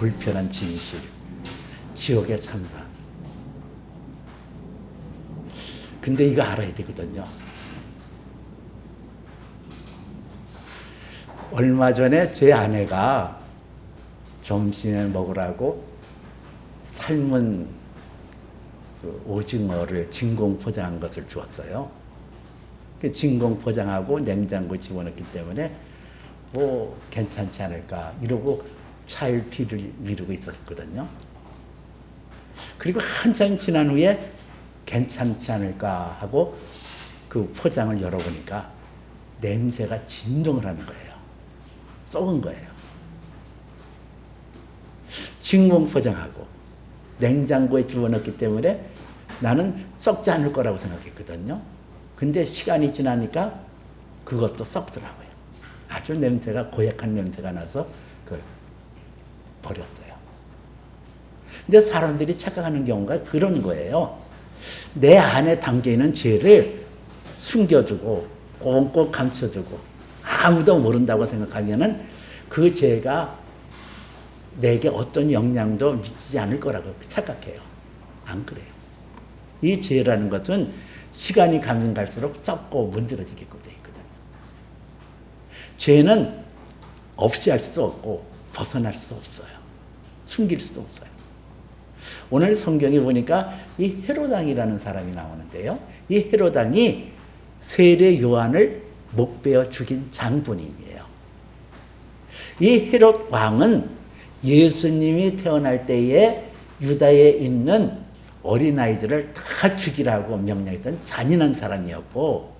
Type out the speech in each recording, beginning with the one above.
불편한 진실, 지옥의 참사. 근데 이거 알아야 되거든요. 얼마 전에 제 아내가 점심에 먹으라고 삶은 그 오징어를 진공 포장한 것을 주었어요. 그 진공 포장하고 냉장고에 집어넣기 때문에 뭐 괜찮지 않을까 이러고 차일피를 미루고 있었거든요. 그리고 한참 지난 후에 괜찮지 않을까 하고 그 포장을 열어보니까 냄새가 진동을 하는 거예요. 썩은 거예요. 진공 포장하고 냉장고에 집어넣기 때문에 나는 썩지 않을 거라고 생각했거든요. 근데 시간이 지나니까 그것도 썩더라고요. 아주 냄새가 고약한 냄새가 나서 그걸 버렸어요. 근데 사람들이 착각하는 경우가 그런 거예요. 내 안에 담겨 있는 죄를 숨겨두고 꽁꽁 감춰두고 아무도 모른다고 생각하면은 그 죄가 내게 어떤 영향도 미치지 않을 거라고 착각해요. 안 그래요. 이 죄라는 것은 시간이 가면 갈수록 썩고 문드러지게 되어 있거든요. 죄는 없이 할수 없고 벗어날 수 없어요. 숨길 수도 없어요. 오늘 성경에 보니까 이 헤로당이라는 사람이 나오는데요. 이 헤로당이 세례 요한을 목베어 죽인 장본인이에요. 이 헤롯 왕은 예수님이 태어날 때에 유다에 있는 어린아이들을 다 죽이라고 명령했던 잔인한 사람이었고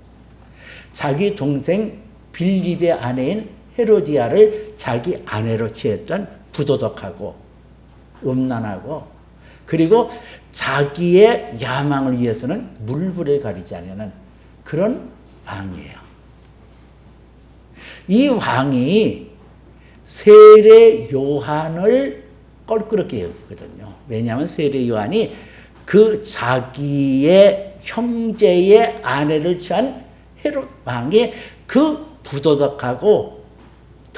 자기 동생 빌립의 아내인 헤로디아를 자기 아내로 취했던 부도덕하고 음란하고 그리고 자기의 야망을 위해서는 물불을 가리지 않는 그런 왕이에요. 이 왕이 세례 요한을 껄끄럽게 여기거든요. 왜냐하면 세례 요한이 그 자기의 형제의 아내를 취한 헤롯 왕의 그 부도덕하고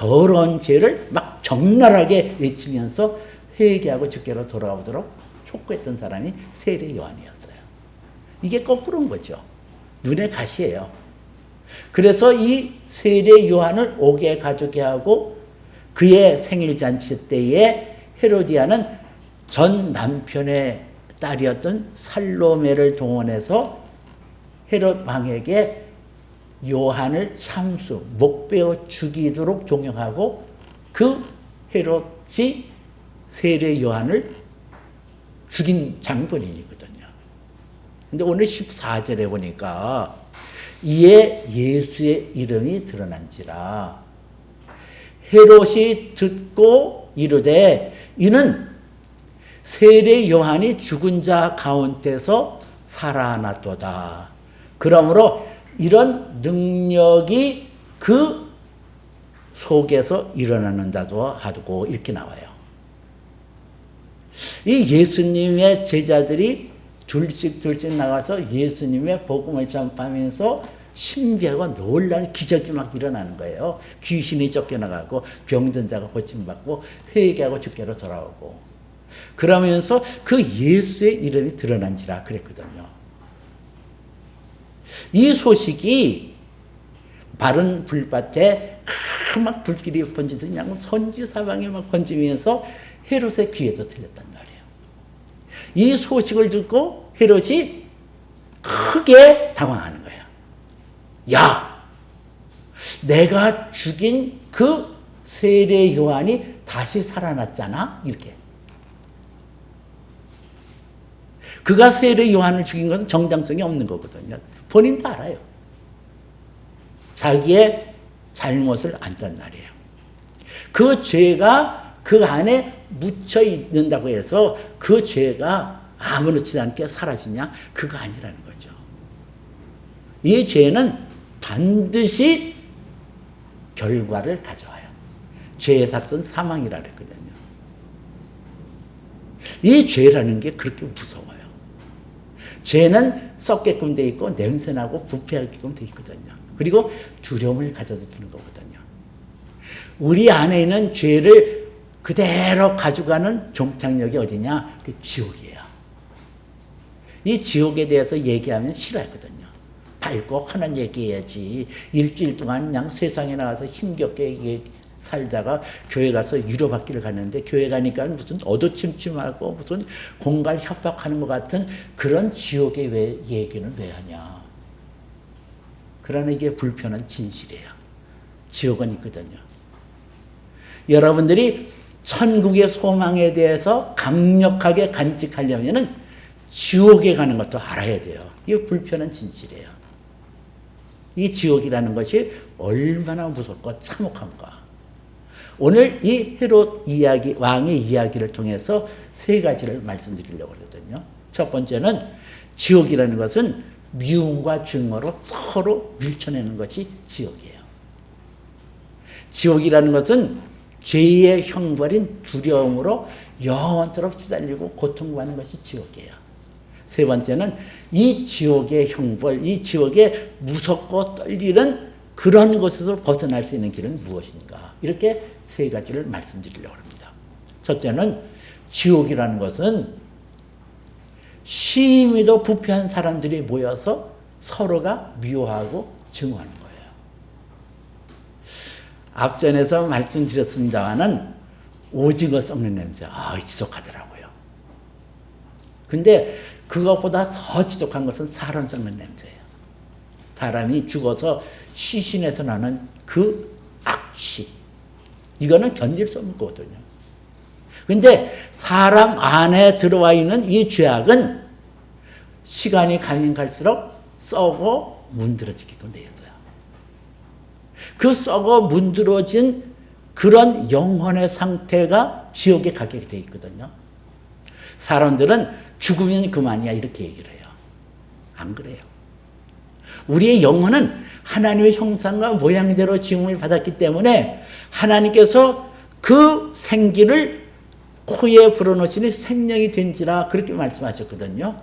더러운 죄를 막 적나라하게 외치면서 회개하고 주께로 돌아오도록 촉구했던 사람이 세례 요한이었어요. 이게 거꾸로인 거죠. 눈의 가시예요. 그래서 이 세례 요한을 옥에 가두게 하고 그의 생일 잔치 때에 헤로디아는 전 남편의 딸이었던 살로메를 동원해서 헤롯 왕에게 요한을 참수, 목베어 죽이도록 종용하고 그 헤롯이 세례 요한을 죽인 장본인이거든요. 근데 오늘 14절에 보니까 이에 예수의 이름이 드러난지라 헤롯이 듣고 이르되 이는 세례 요한이 죽은 자 가운데서 살아났도다. 그러므로 이런 능력이 그 속에서 일어나는다도 하고 이렇게 나와요. 이 예수님의 제자들이 둘씩 둘씩 나가서 예수님의 복음을 전파하면서 신비하고 놀라운 기적이 막 일어나는 거예요. 귀신이 쫓겨나가고 병든 자가 고침받고 회개하고 주께로 돌아오고 그러면서 그 예수의 이름이 드러난지라 그랬거든요. 이 소식이 바른 불밭에 막 불길이 그냥 선지 사방에 막 번지면서 헤롯의 귀에도 들렸단 말이에요. 이 소식을 듣고 헤롯이 크게 당황하는 거예요. 야, 내가 죽인 그 세례 요한이 다시 살아났잖아? 이렇게. 그가 세례 요한을 죽인 것은 정당성이 없는 거거든요. 본인도 알아요. 자기의 잘못을 안단 말이에요. 그 죄가 그 안에 묻혀 있는다고 해서 그 죄가 아무렇지 않게 사라지냐? 그거 아니라는 거죠. 이 죄는 반드시 결과를 가져와요. 죄의 삭은 사망이라 그랬거든요. 이 죄라는 게 그렇게 무서워요. 죄는 썩게끔 돼 있고 냄새나고 부패하게끔 돼 있거든요. 그리고 두려움을 가져다 주는 거거든요. 우리 안에 있는 죄를 그대로 가져가는 종착역이 어디냐? 그 지옥이에요. 이 지옥에 대해서 얘기하면 싫어하거든요. 밝고 환한 얘기해야지. 일주일 동안 그냥 세상에 나가서 힘겹게 살다가 교회 가서 위로받기를 가는데 교회 가니까 무슨 어두침침하고 무슨 공갈 협박하는 것 같은 그런 지옥의 왜 얘기는 왜 하냐. 그러나 이게 불편한 진실이에요. 지옥은 있거든요. 여러분들이 천국의 소망에 대해서 강력하게 간직하려면은 지옥에 가는 것도 알아야 돼요. 이게 불편한 진실이에요. 이 지옥이라는 것이 얼마나 무섭고 참혹한가. 오늘 이 헤롯 이야기, 왕의 이야기를 통해서 세 가지를 말씀드리려고 하거든요. 첫 번째는 지옥이라는 것은 미움과 증오로 서로 밀쳐내는 것이 지옥이에요. 지옥이라는 것은 죄의 형벌인 두려움으로 영원토록 시달리고 고통받는 것이 지옥이에요. 세 번째는 이 지옥의 형벌, 이 지옥의 무섭고 떨리는 그런 것에서 벗어날 수 있는 길은 무엇인가? 이렇게 세 가지를 말씀드리려고 합니다. 첫째는 지옥이라는 것은 심히도 부패한 사람들이 모여서 서로가 미워하고 증오하는 거예요. 앞전에서 말씀드렸습니다만은 오징어 썩는 냄새, 아, 지속하더라고요. 근데 그것보다 더 지독한 것은 사람 썩는 냄새예요. 사람이 죽어서 시신에서 나는 그 악취. 이거는 견딜 수 없는 거거든요. 근데 사람 안에 들어와 있는 이 죄악은 시간이 가면 갈수록 썩어 문드러지게끔 되어 있어요. 그 썩어 문드러진 그런 영혼의 상태가 지옥에 가게 되어 있거든요. 사람들은 죽으면 그만이야 이렇게 얘기를 해요. 안 그래요. 우리의 영혼은 하나님의 형상과 모양대로 지음을 받았기 때문에 하나님께서 그 생기를 코에 불어넣으시니 생명이 된지라 그렇게 말씀하셨거든요.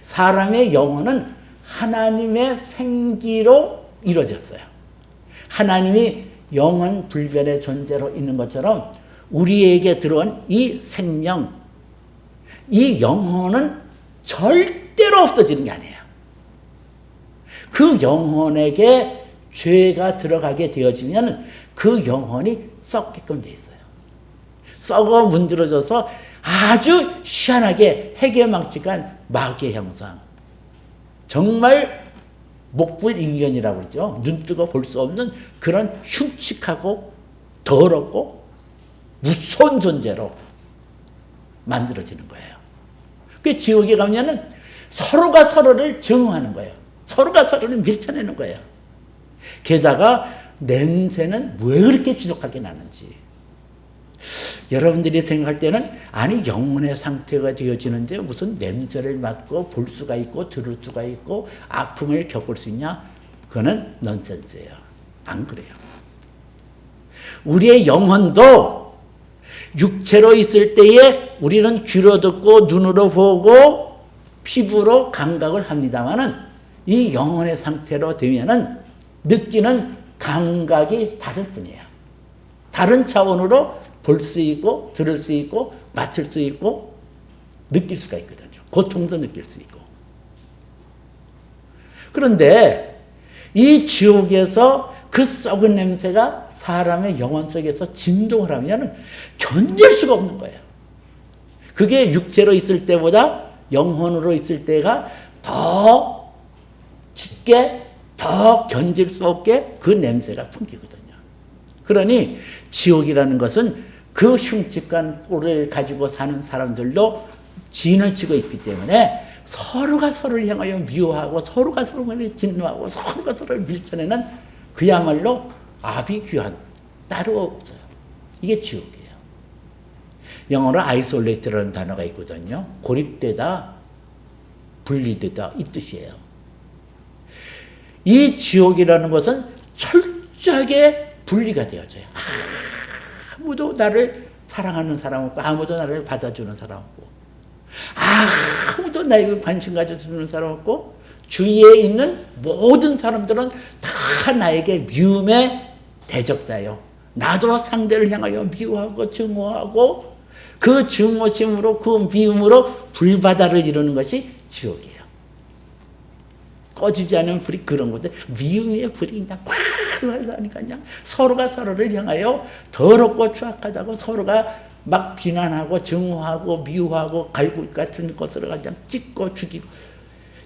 사람의 영혼은 하나님의 생기로 이루어졌어요. 하나님이 영원 불변의 존재로 있는 것처럼 우리에게 들어온 이 생명, 이 영혼은 절대로 없어지는 게 아니에요. 그 영혼에게 죄가 들어가게 되어지면 그 영혼이 썩게끔 돼 있어요. 썩어 문드러져서 아주 희한하게 해괴망측한 마귀의 형상. 정말 목불인견이라고 그러죠. 눈뜨고 볼 수 없는 그런 흉측하고 더럽고 무서운 존재로 만들어지는 거예요. 그 지옥에 가면은 서로가 서로를 증오하는 거예요. 서로가 서로를 밀쳐내는 거예요. 게다가 냄새는 왜 그렇게 지속하게 나는지. 여러분들이 생각할 때는 아니 영혼의 상태가 되어지는데 무슨 냄새를 맡고 볼 수가 있고 들을 수가 있고 아픔을 겪을 수 있냐? 그거는 넌센스예요. 안 그래요. 우리의 영혼도 육체로 있을 때에 우리는 귀로 듣고 눈으로 보고 피부로 감각을 합니다만은 이 영혼의 상태로 되면은 느끼는 감각이 다를 뿐이에요. 다른 차원으로 볼 수 있고 들을 수 있고 맡을 수 있고 느낄 수가 있거든요. 고통도 느낄 수 있고. 그런데 이 지옥에서 그 썩은 냄새가 사람의 영혼 속에서 진동을 하면 견딜 수가 없는 거예요. 그게 육체로 있을 때보다 영혼으로 있을 때가 더 짙게 더 견딜 수 없게 그 냄새가 풍기거든요. 그러니 지옥이라는 것은 그 흉측한 꼴을 가지고 사는 사람들도 진을 치고 있기 때문에 서로가 서로를 향하여 미워하고 서로가 서로를 진노하고 서로가 서로를 밀쳐내는 그야말로 아비규환 따로 없어요. 이게 지옥이에요. 영어로 아이솔레이트라는 단어가 있거든요. 고립되다, 분리되다 이 뜻이에요. 이 지옥이라는 것은 철저하게 분리가 되어져요. 아무도 나를 사랑하는 사람 없고 아무도 나를 받아주는 사람 없고 아무도 나에게 관심 가져주는 사람 없고 주위에 있는 모든 사람들은 다 나에게 미움의 대적자요. 나도 상대를 향하여 미워하고 증오하고 그 증오심으로 그 미움으로 불바다를 이루는 것이 지옥이에요. 꺼지지 않은 불이 그런 건데 미움의 불이 그냥 꽉 흘러가니까 그냥 서로가 서로를 향하여 더럽고 추악하다고 서로가 막 비난하고 증오하고 미워하고 갈굴 같은 것으로 그냥 찢고 죽이고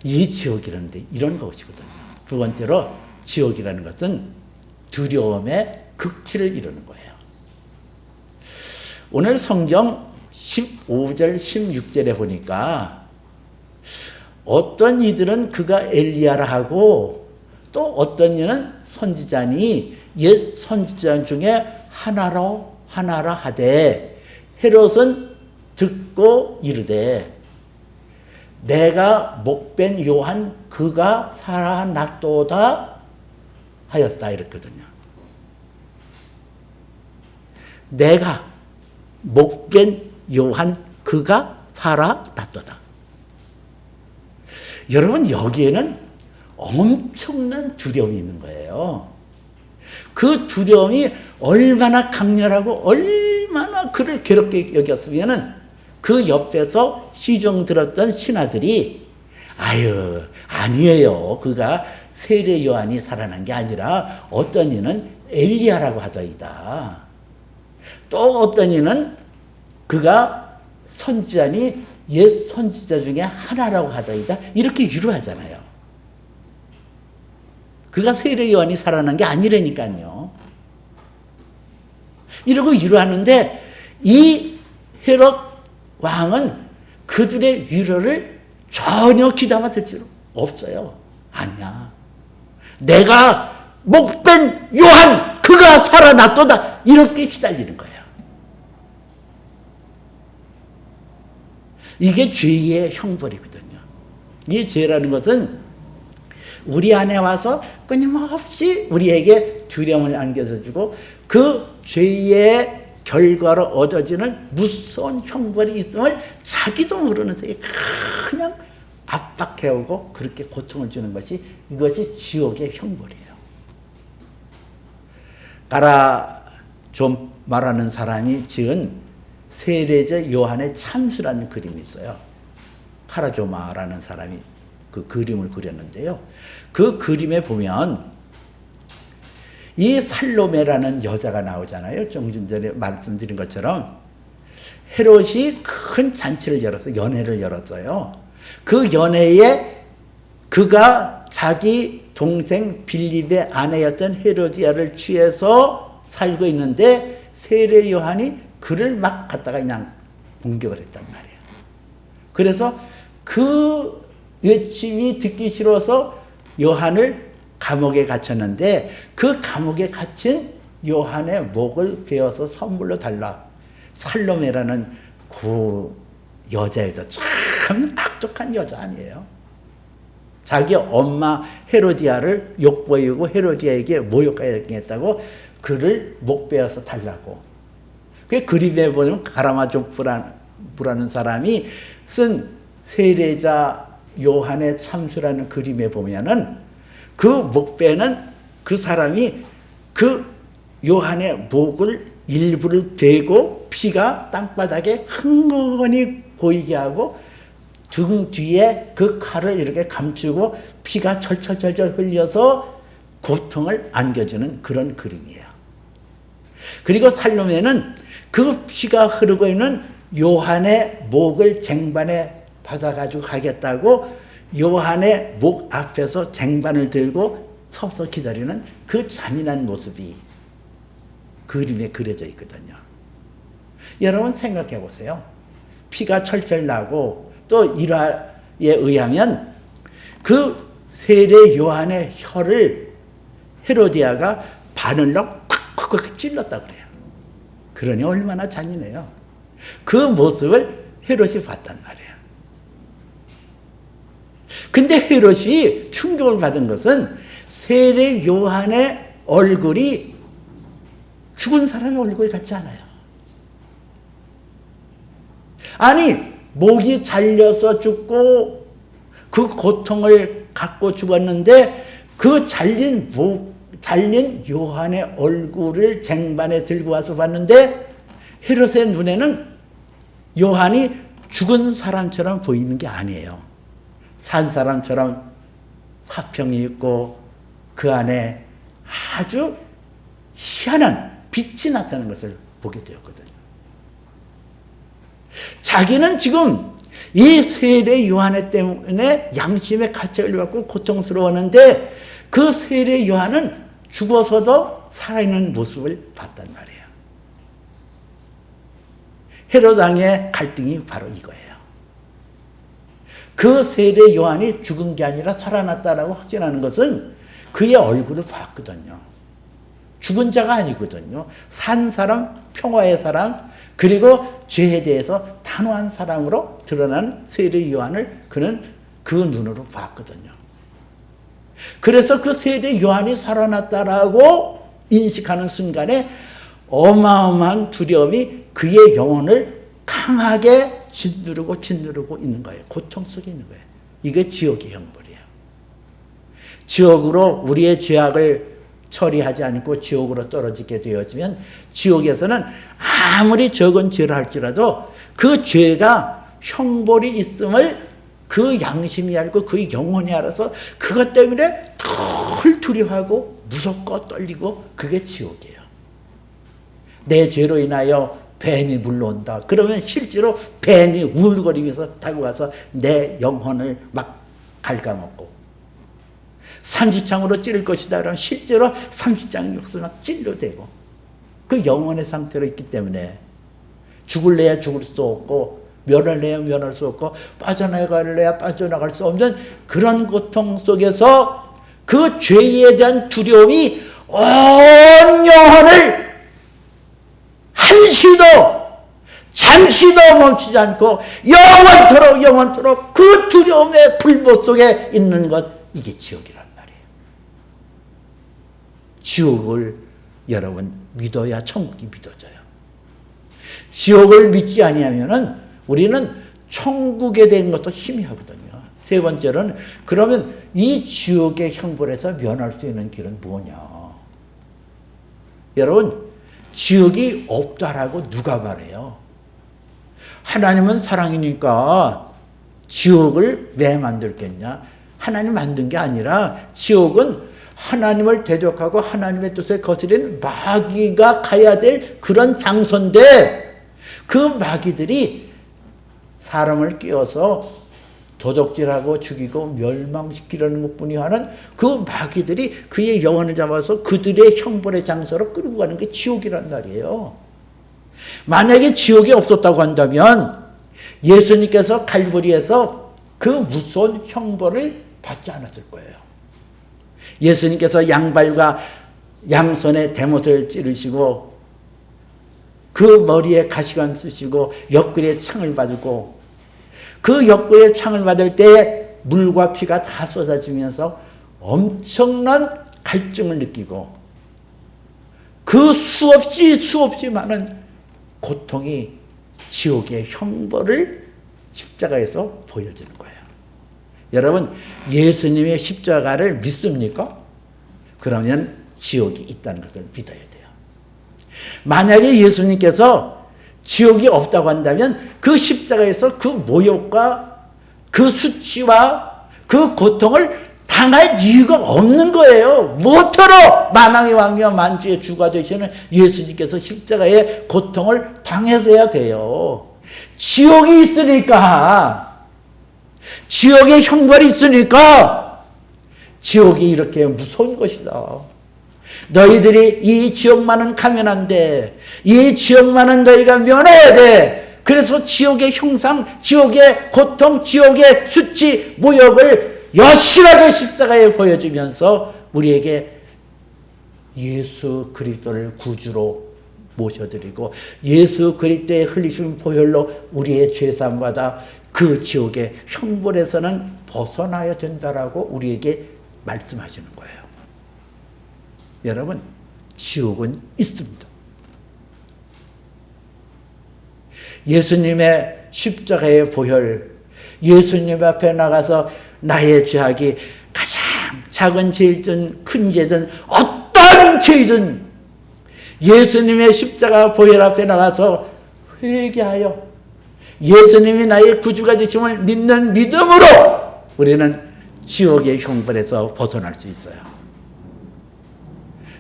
이 지옥이라는데 이런 것이거든요. 두 번째로 지옥이라는 것은 두려움의 극치를 이루는 거예요. 오늘 성경 15절, 16절에 보니까 어떤 이들은 그가 엘리야라 하고 또 어떤 이는 선지자니 옛 선지자 중에 하나로 하나라 하되 헤롯은 듣고 이르되 내가 목벤 요한 그가 살아났도다 하였다 이랬거든요. 내가 목벤 요한 그가 살아났도다. 여러분 여기에는 엄청난 두려움이 있는 거예요. 그 두려움이 얼마나 강렬하고 얼마나 그를 괴롭게 여겼으면은 그 옆에서 시종 들었던 신하들이 아유 아니에요. 그가 세례 요한이 살아난 게 아니라 어떤 이는 엘리야라고 하더이다. 또 어떤 이는 그가 선지자니 옛 선지자 중에 하나라고 하더이다. 이렇게 유료하잖아요. 그가 세례 요한이 살아난 게 아니라니까요. 이러고 유료하는데 이 헤롯 왕은 그들의 위로를 전혀 귀담아 듣지 없어요. 아니야. 내가 목벤 요한 그가 살아났도다 이렇게 시달리는 거예요. 이게 죄의 형벌이거든요. 이 죄라는 것은 우리 안에 와서 끊임없이 우리에게 두려움을 안겨서 주고 그 죄의 결과로 얻어지는 무서운 형벌이 있음을 자기도 모르는 사이에 그냥 압박해오고 그렇게 고통을 주는 것이 이것이 지옥의 형벌이에요. 까라 좀 말하는 사람이 지은 세례자 요한의 참수라는 그림이 있어요. 카라조마라는 사람이 그 그림을 그렸는데요. 그 그림에 보면 이 살로메라는 여자가 나오잖아요. 좀 전에 말씀드린 것처럼 헤롯이 큰 잔치를 열어서 연회를 열었어요. 그 연회에 그가 자기 동생 빌립의 아내였던 헤로디아를 취해서 살고 있는데 세례 요한이 그를 막 갖다가 그냥 공격을 했단 말이에요. 그래서 그 외침이 듣기 싫어서 요한을 감옥에 갇혔는데 그 감옥에 갇힌 요한의 목을 베어서 선물로 달라. 살로메라는 그 여자애도 참 악독한 여자 아니에요. 자기 엄마 헤로디아를 욕보이고 헤로디아에게 모욕하였다고 그를 목 베어서 달라고. 그 그림에 보면 가라마족부라는 사람이 쓴 세례자 요한의 참수라는 그림에 보면은 그 목배는 그 사람이 그 요한의 목을 일부를 대고 피가 땅바닥에 흥건히 보이게 하고 등 뒤에 그 칼을 이렇게 감추고 피가 철철철철 흘려서 고통을 안겨주는 그런 그림이에요. 그리고 살로메는 그 피가 흐르고 있는 요한의 목을 쟁반에 받아가지고 가겠다고 요한의 목 앞에서 쟁반을 들고 서서 기다리는 그 잔인한 모습이 그림에 그려져 있거든요. 여러분 생각해 보세요. 피가 철철 나고 또 일화에 의하면 그 세례 요한의 혀를 헤로디아가 바늘로 콱콱콱 찔렀다 그래요. 그러니 얼마나 잔인해요. 그 모습을 헤롯이 봤단 말이에요. 근데 헤롯이 충격을 받은 것은 세례 요한의 얼굴이 죽은 사람의 얼굴 같지 않아요. 아니, 목이 잘려서 죽고 그 고통을 갖고 죽었는데 그 잘린 목, 잘린 요한의 얼굴을 쟁반에 들고 와서 봤는데 헤롯의 눈에는 요한이 죽은 사람처럼 보이는 게 아니에요. 산 사람처럼 화평이 있고 그 안에 아주 희한한 빛이 나타나는 것을 보게 되었거든요. 자기는 지금 이 세례 요한의 때문에 양심의 가책을 받고 고통스러웠는데 그 세례 요한은 죽어서도 살아있는 모습을 봤단 말이에요. 헤로당의 갈등이 바로 이거예요. 그 세례 요한이 죽은 게 아니라 살아났다라고 확진하는 것은 그의 얼굴을 봤거든요. 죽은 자가 아니거든요. 산 사람, 평화의 사람, 그리고 죄에 대해서 단호한 사랑으로 드러난 세례 요한을 그는 그 눈으로 봤거든요. 그래서 그 세례 요한이 살아났다라고 인식하는 순간에 어마어마한 두려움이 그의 영혼을 강하게 짓누르고 짓누르고 있는 거예요. 고통 속에 있는 거예요. 이게 지옥의 형벌이에요. 지옥으로 우리의 죄악을 처리하지 않고 지옥으로 떨어지게 되어지면 지옥에서는 아무리 적은 죄를 할지라도 그 죄가 형벌이 있음을 그 양심이 알고 그 영혼이 알아서 그것 때문에 덜 두려워하고 무섭고 떨리고 그게 지옥이에요. 내 죄로 인하여 뱀이 물러온다. 그러면 실제로 뱀이 울거리면서 다가와서 내 영혼을 막 갉아먹고 삼지창으로 찌를 것이다. 그러면 실제로 삼지창 역서 막 찔러대고 그 영혼의 상태로 있기 때문에 죽을래야 죽을 수 없고 면할래야 면할 수 없고 빠져나갈래야 빠져나갈 수 없는 그런 고통 속에서 그 죄에 대한 두려움이 온 영혼을 한시도 잠시도 멈추지 않고 영원토록 영원토록 그 두려움의 불보 속에 있는 것 이게 지옥이란 말이에요. 지옥을 여러분 믿어야 천국이 믿어져요. 지옥을 믿지 아니하면은 우리는 천국에 대한 것도 희미하거든요. 세 번째로는 그러면 이 지옥의 형벌에서 면할 수 있는 길은 뭐냐? 여러분 지옥이 없다라고 누가 말해요? 하나님은 사랑이니까 지옥을 왜 만들겠냐? 하나님 만든 게 아니라 지옥은 하나님을 대적하고 하나님의 뜻에 거스린 마귀가 가야 될 그런 장소인데 그 마귀들이 사람을 끼워서 도적질하고 죽이고 멸망시키려는 것뿐이 하는 그 마귀들이 그의 영혼을 잡아서 그들의 형벌의 장소로 끌고 가는 게 지옥이란 말이에요. 만약에 지옥이 없었다고 한다면 예수님께서 갈보리에서 그 무서운 형벌을 받지 않았을 거예요. 예수님께서 양발과 양손에 대못을 찌르시고 그 머리에 가시관 쓰시고 옆구리에 창을 받고 그 옆구리에 창을 받을 때 물과 피가 다 쏟아지면서 엄청난 갈증을 느끼고 그 수없이 수없이 많은 고통이 지옥의 형벌을 십자가에서 보여주는 거예요. 여러분, 예수님의 십자가를 믿습니까? 그러면 지옥이 있다는 것을 믿어야 돼요. 만약에 예수님께서 지옥이 없다고 한다면 그 십자가에서 그 모욕과 그 수치와 그 고통을 당할 이유가 없는 거예요. 모토로 만왕의 왕이와 만주의 주가 되시는 예수님께서 십자가의 고통을 당해서야 돼요. 지옥이 있으니까, 지옥의 형벌이 있으니까, 지옥이 이렇게 무서운 것이다. 너희들이 이 지옥만은 가면 안 돼. 이 지옥만은 너희가 면해야 돼. 그래서 지옥의 형상, 지옥의 고통, 지옥의 수치, 모욕을 여실하게 십자가에 보여주면서 우리에게 예수 그리스도를 구주로 모셔드리고 예수 그리스도의 흘리신 보혈로 우리의 죄사함 받아 그 지옥의 형벌에서는 벗어나야 된다라고 우리에게 말씀하시는 거예요. 여러분, 지옥은 있습니다. 예수님의 십자가의 보혈, 예수님 앞에 나가서 나의 죄악이 가장 작은 죄든 큰 죄든 어떤 죄이든 예수님의 십자가 보혈 앞에 나가서 회개하여 예수님이 나의 구주가 되심을 믿는 믿음으로 우리는 지옥의 형벌에서 벗어날 수 있어요.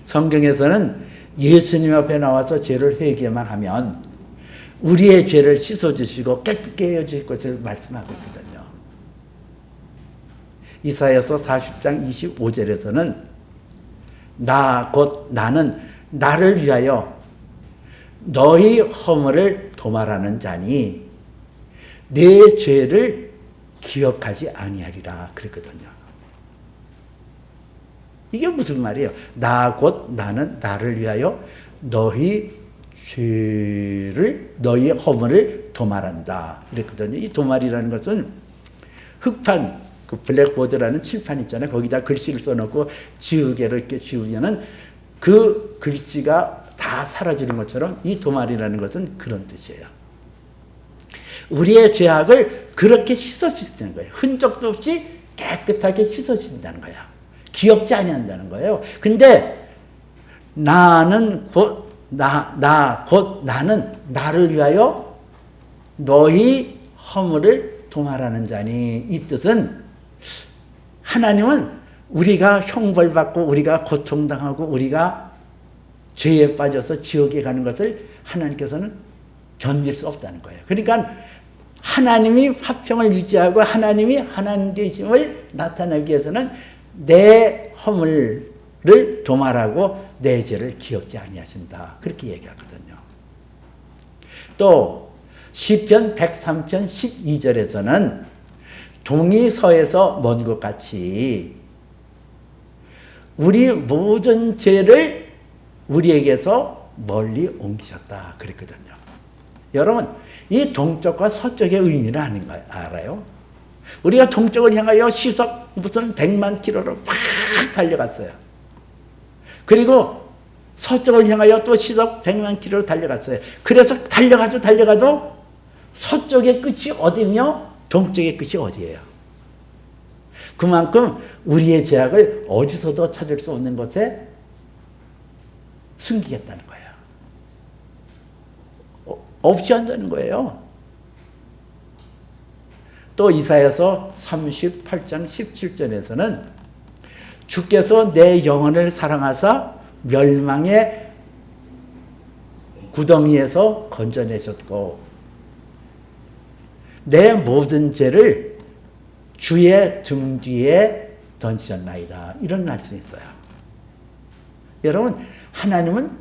성경에서는 예수님 앞에 나와서 죄를 회개만 하면 우리의 죄를 씻어주시고 깨끗게 해주실 것을 말씀하고 있거든요. 이사야서 40장 25절에서는 나 곧 나는 나를 위하여 너희 허물을 도말하는 자니 내 죄를 기억하지 아니하리라 그랬거든요. 이게 무슨 말이에요? 나 곧 나는 나를 위하여 너희 죄를 너희 허물을 도말한다. 이랬거든요. 이 도말이라는 것은 흑판 그 블랙보드라는 칠판 있잖아요. 거기다 글씨를 써놓고 지우개를 이렇게 지우면은 그 글씨가 다 사라지는 것처럼 이 도말이라는 것은 그런 뜻이에요. 우리의 죄악을 그렇게 씻어주신다는 거예요. 흔적도 없이 깨끗하게 씻어주신다는 거야. 기억지 아니한다는 거예요. 근데 나는 곧 나, 나, 곧 나는 나를 위하여 너희 허물을 도말하는 자니 이 뜻은 하나님은 우리가 형벌 받고 우리가 고통 당하고 우리가 죄에 빠져서 지옥에 가는 것을 하나님께서는 견딜 수 없다는 거예요. 그러니까 하나님이 화평을 유지하고 하나님이 하나님 되심을 나타내기 위해서는 내 허물을 도말하고 내 죄를 기억지 아니하신다. 그렇게 얘기하거든요. 또 시편 103편 12절에서는 동이 서에서 먼 것 같이 우리 모든 죄를 우리에게서 멀리 옮기셨다 그랬거든요. 여러분 이 동쪽과 서쪽의 의미를 아는 거 알아요? 우리가 동쪽을 향하여 시속 무슨 100만 킬로로 팍 달려갔어요. 그리고 서쪽을 향하여 또 시속 100만 킬로로 달려갔어요. 그래서 달려가도 달려가도 서쪽의 끝이 어디며 동쪽의 끝이 어디예요? 그만큼 우리의 죄악을 어디서도 찾을 수 없는 곳에 숨기겠다는 거예요. 어, 없이 한다는 거예요. 또 이사야서 38장 17절에서는 주께서 내 영혼을 사랑하사 멸망의 구덩이에서 건져내셨고 내 모든 죄를 주의 등 뒤에 던지셨나이다. 이런 말씀이 있어요. 여러분 하나님은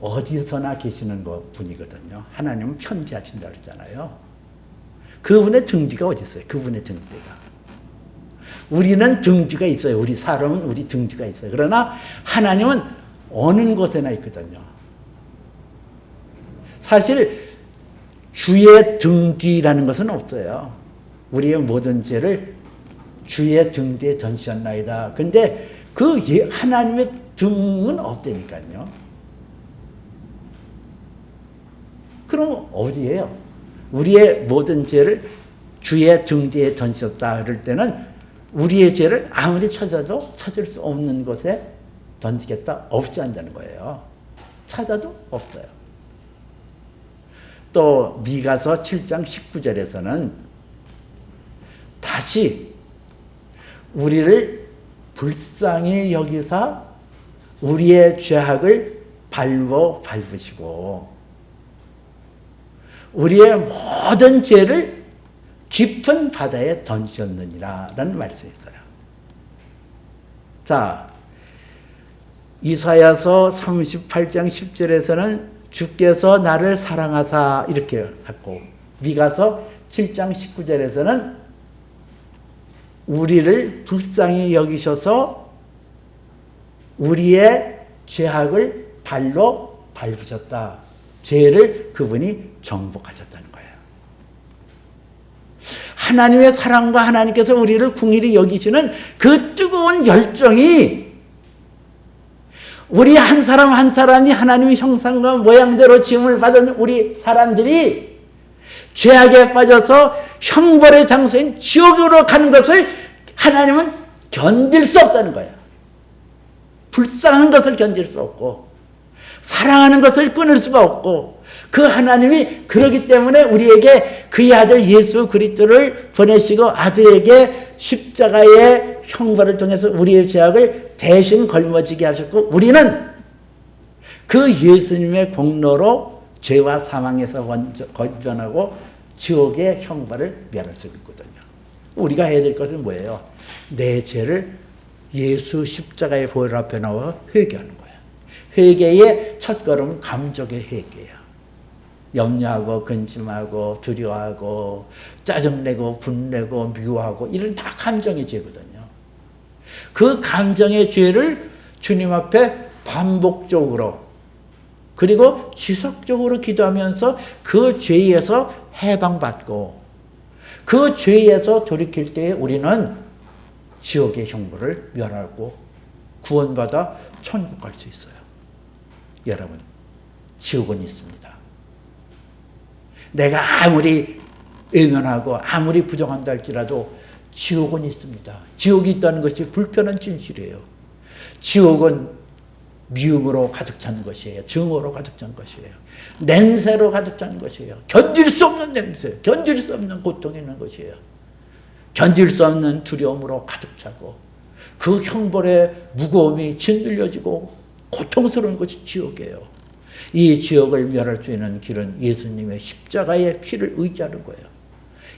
어디서나 계시는 것 분이거든요. 하나님은 편지하신다 그러잖아요. 그분의 등지가 어디 있어요? 그분의 등지가. 우리는 등지가 있어요. 우리 사람은 우리 등지가 있어요. 그러나 하나님은 어느 곳에나 있거든요. 사실 주의 등 뒤라는 것은 없어요. 우리의 모든 죄를 주의 등 뒤에 던지셨나이다. 근데 그 예, 하나님의 등은 없다니까요. 그럼 어디예요? 우리의 모든 죄를 주의 등 뒤에 던졌다 그럴 때는 우리의 죄를 아무리 찾아도 찾을 수 없는 곳에 던지겠다 없이 한다는 거예요. 찾아도 없어요. 또 미가서 7장 19절에서는 다시 우리를 불쌍히 여기사 우리의 죄악을 발로 밟으시고 우리의 모든 죄를 깊은 바다에 던지셨느니라 라는 말씀이 있어요. 자, 이사야서 38장 10절에서는 주께서 나를 사랑하사 이렇게 했고 미가서 7장 19절에서는 우리를 불쌍히 여기셔서 우리의 죄악을 발로 밟으셨다. 죄를 그분이 정복하셨다는 거예요. 하나님의 사랑과 하나님께서 우리를 궁일이 여기시는 그 뜨거운 열정이 우리 한 사람 한 사람이 하나님의 형상과 모양대로 지음을 받은 우리 사람들이 죄악에 빠져서 형벌의 장소인 지옥으로 가는 것을 하나님은 견딜 수 없다는 거예요. 불쌍한 것을 견딜 수 없고 사랑하는 것을 끊을 수가 없고 그 하나님이 그러기 때문에 우리에게 그의 아들 예수 그리스도를 보내시고 아들에게 십자가의 형벌을 통해서 우리의 죄악을 대신 걸머지게 하셨고 우리는 그 예수님의 공로로 죄와 사망에서 건전하고 지옥의 형벌을 면할 수 있거든요. 우리가 해야 될 것은 뭐예요? 내 죄를 예수 십자가의 보혈 앞에 나와 회개하는 거예요. 회개의 첫 걸음은 감정의 회개예요. 염려하고 근심하고 두려워하고 짜증내고 분내고 미워하고 이런 다 감정의 죄거든요. 그 감정의 죄를 주님 앞에 반복적으로 그리고 지속적으로 기도하면서 그 죄에서 해방받고 그 죄에서 돌이킬 때에 우리는 지옥의 형벌을 면하고 구원받아 천국 갈 수 있어요. 여러분, 지옥은 있습니다. 내가 아무리 외면하고 아무리 부정한다 할지라도 지옥은 있습니다. 지옥이 있다는 것이 불편한 진실이에요. 지옥은 미움으로 가득 찬 것이에요. 증오로 가득 찬 것이에요. 냄새로 가득 찬 것이에요. 견딜 수 없는 냄새, 견딜 수 없는 고통이 있는 것이에요. 견딜 수 없는 두려움으로 가득 차고 그 형벌의 무거움이 짓눌려지고 고통스러운 것이 지옥이에요. 이 지옥을 멸할 수 있는 길은 예수님의 십자가의 피를 의지하는 거예요.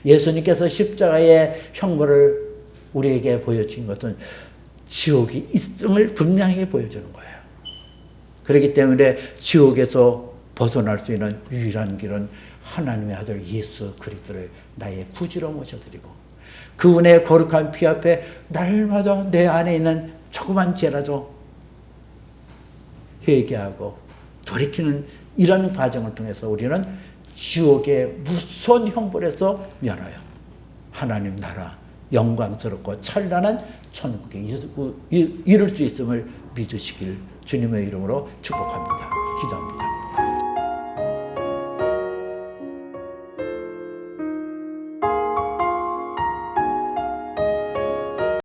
예수님께서 십자가의 형벌을 우리에게 보여준 것은 지옥이 있음을 분명히 보여주는 거예요. 그렇기 때문에 지옥에서 벗어날 수 있는 유일한 길은 하나님의 아들 예수 그리스도를 나의 구주로 모셔드리고 그분의 거룩한 피 앞에 날마다 내 안에 있는 조그만 죄라도 회개하고 돌이키는 이런 과정을 통해서 우리는 지옥의 무서운 형벌에서 면하여 하나님 나라 영광스럽고 찬란한 천국에 이를 수 있음을 믿으시길 주님의 이름으로 축복합니다. 기도합니다.